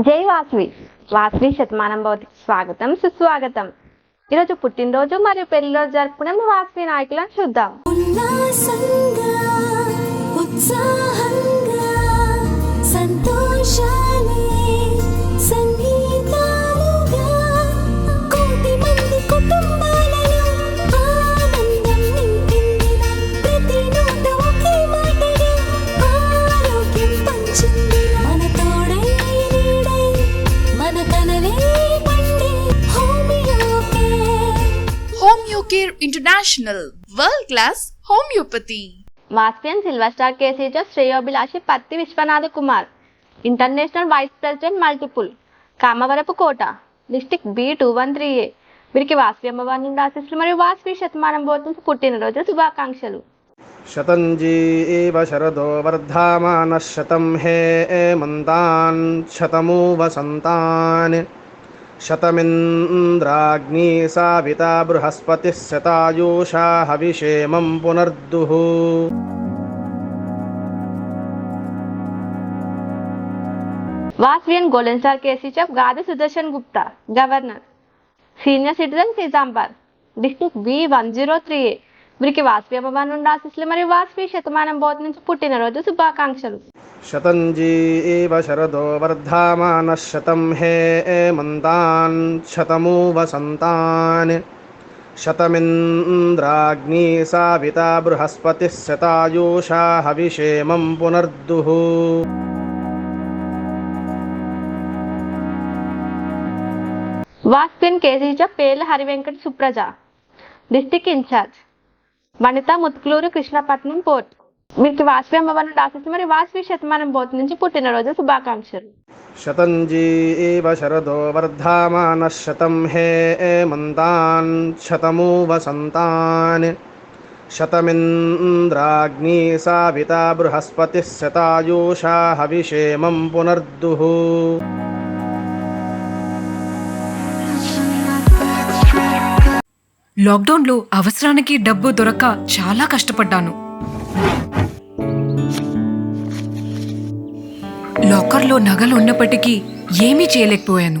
జై వాసవి. వాసవి శతమానం భవతికి స్వాగతం సుస్వాగతం. ఈరోజు పుట్టినరోజు మరియు పెళ్ళిరోజు జరుపుకునే వాస్వి వాసవి నాయకులను చూద్దాం. Care international world class homeopathy Vasavian silver star కేసీజో Sreyobhilashi Patti Vishwanatha Kumar international vice president multiple Kamavarapu Kota district B two one three A వీరికి వాస్వి అమ్మవారి నుండి ఆశిస్తులు మరియు వాస్వి శతమానం బోధనకు పుట్టినరోజు శుభాకాంక్షలు. శతంజీ ఇవ శరదో వర్ధమాన శతం హే మంతాన్ శతమూ వసంతాన్ शतमिन्द्राग्नी साविता बृहस्पतिः शतायुषा हविषेमं पुनर्दुः Vasavian golden star KC చఫ్ Gadi Sudarshan Gupta governor senior citizen Nizamabad district B one zero three A వీరికి వాసవి అమ్మవారి నుండి ఆశీస్సులు మరియు వాసవి శతమానం బోధ నుంచి పుట్టినరోజు శుభాకాంక్షలు शतञ्जी एव शरदो वर्धामानः शतं हे एमन्तान् शतमु वसन्तान् शतमिन्द्राग्नी साविता बृहस्पतिः शतायुषा हविषेमं पुनर्दुः వాస్పిన్ కేజీజ పేర్ల Harivenkata Supraja district in-charge Vanitha Muthukaluru Krishnapatnam port మీకు వాసవి అమ్మవారిని రాసేసి మరి వాసవి శతమానం బోత్ నుంచి పుట్టినరోజు శుభాకాంక్షలు. శతంజీ శరదో వర్ధమాన శతం హే మంతాన్ శతమూ వసంతాన్ శతమింద్రాగ్ని సావిత బృహస్పతి శతాయూషా హవిషేమం పునర్దుః. లాక్డౌన్లో అవసరానికి డబ్బు దొరక్క చాలా కష్టపడ్డాను. లాకర్లో నగలు ఉన్నప్పటికీ ఏమీ చేయలేకపోయాను.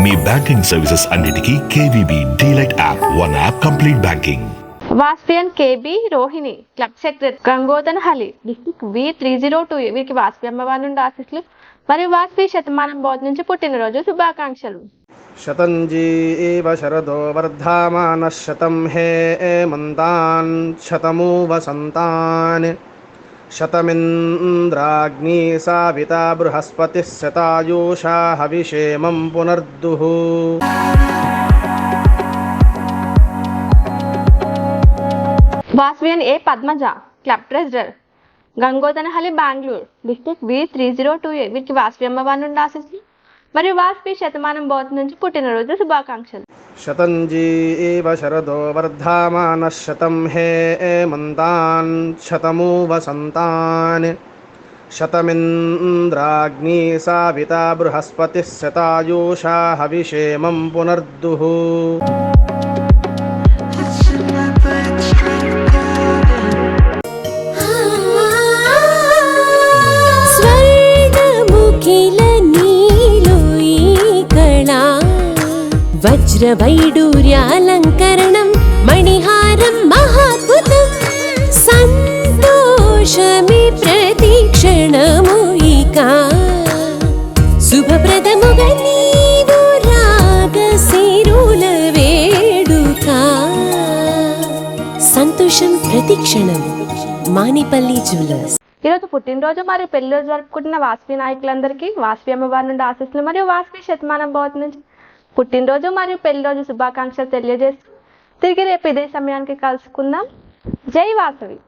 మీ బ్యాంకింగ్ సర్వీసెస్ అన్నిటికీ KVB DLite app one app complete banking. Vasavian KB Rohini club secretary Gangodanahalli district V three zero two వీరికి వాస్పి అమ్మవారి నుండి ఆశిస్తులు మరియు వాస్పి శతమానం బోధ నుంచి పుట్టినరోజు శుభాకాంక్షలు. శతంజీ శరదో వర్ధమాన శతం హే మంతాన్ శతము వసంతాన్ शतमिन्द्राग्नी साविता बृहस्पतिः शतायुषा हविषेमं पुनर्दुः Vasavian A Padmaja club treasurer Gangodanahalli Bengaluru district B three zero two A వీరికి వాసవి అమ్మవారి నుండి ఆశీస్సులు మరియు వాజ్పేయి శతమానం భవతి నుంచి పుట్టినరోజు శుభాకాంక్షలు. శతంజీ శరదో వర్ధమాన శతం హే మంతాన్ శతమూ వసంతాన్ శతమింద్రాగ్ని సావిత బృహస్పతి శతాయూషా హవిషేమం పునర్దుః. వజ్రవైడూర్యాలంకరణం మణిహారం మహాద్భుతం. సంతోషమి ప్రతిక్షణము ఇక. శుభప్రదముగా నీవు సిరుల వేడుక. సంతోషం ప్రతిక్షణం మానిపల్లి జ్యువెలర్స్. ఈరోజు పుట్టినరోజు మరియు పెళ్ళిరోజు జరుపుకుంటున్న వాస్వి నాయకులందరికీ వాస్వి అమ్మవారి నుండి ఆశీస్సులు మరియు వాస్వి శతమానం భవతి నుంచి పుట్టినరోజు మరియు పెళ్ళిరోజు శుభాకాంక్షలు తెలియజేస్తూ తిరిగి రేపు ఇదే సమయానికి కలుసుకుందాం. జై వాసవి.